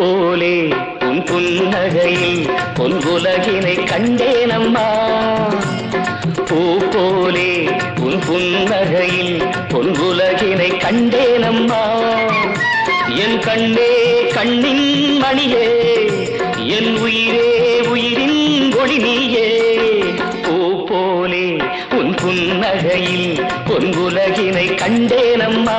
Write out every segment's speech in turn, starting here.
போலே உன் புன்னகையில் பொன் பொன்குலகினை கண்டேனம்மா பூ போலே உன் புன்னகையில் பொன் பொன்குலகினை கண்டேனம்மா என் கண்ணே கண்ணின் மணியே என் உயிரே உயிரின் ஒளி நீயே. பூ போலே உன் புன்னகையில் பொன் பொன்குலகினை கண்டேனம்மா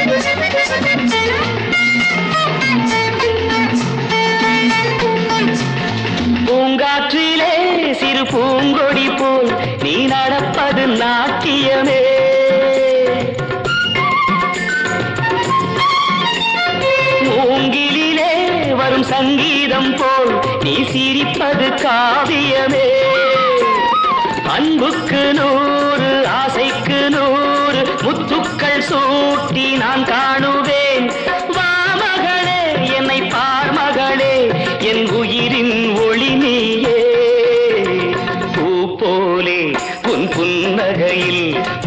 பூங்காற்றிலே சிறு பூங்கொடி போல் நீ நடப்பது நாட்டியமே. மூங்கிலிலே வரும் சங்கீதம் போல் நீ சிரிப்பது காவியமே. அன்புக்கு நூறு ஆசைக்கு நூறு முத்துக்கள் சூட்டி நான் காணும்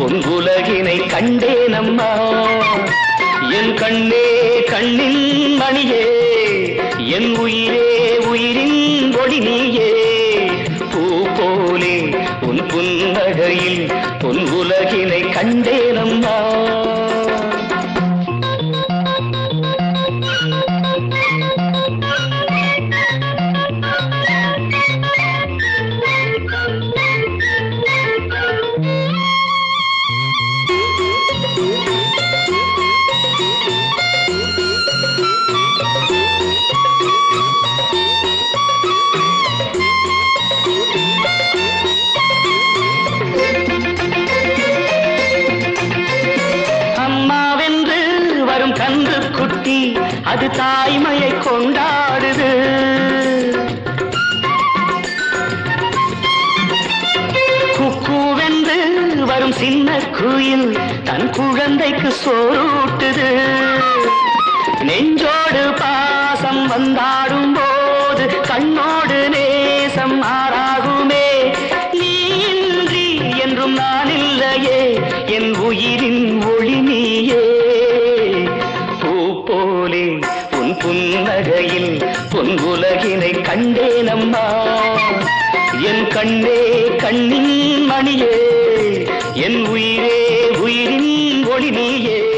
பொங்குலகினை பொன் உலகினை கண்டேனம்மா. என் கண்ணே கண்ணின் மணியே என் உயிரே உயிரின் ஒளி நீயே. பூ போலே உன் புன்னகையில் பொன் உலகினை கண்டேனம்மா. you வரும் கன்று குட்டி அது தாய்மையை கொண்டாடுது. குக்குவென்று வரும் சின்ன குயில் தன் குழந்தைக்கு சோறூட்டுது. நெஞ்சோடு பாசம் வந்தாடும் போது கண்ணோடு நேசம் ஆறாகுமே. நீ இன்றி என்றும் நான் இல்லையே என் உயிரின் கண்டேனம்மா. என் கண்ணே கண்ணின் மணியே என் உயிரே உயிரின் ஒளி நீயே.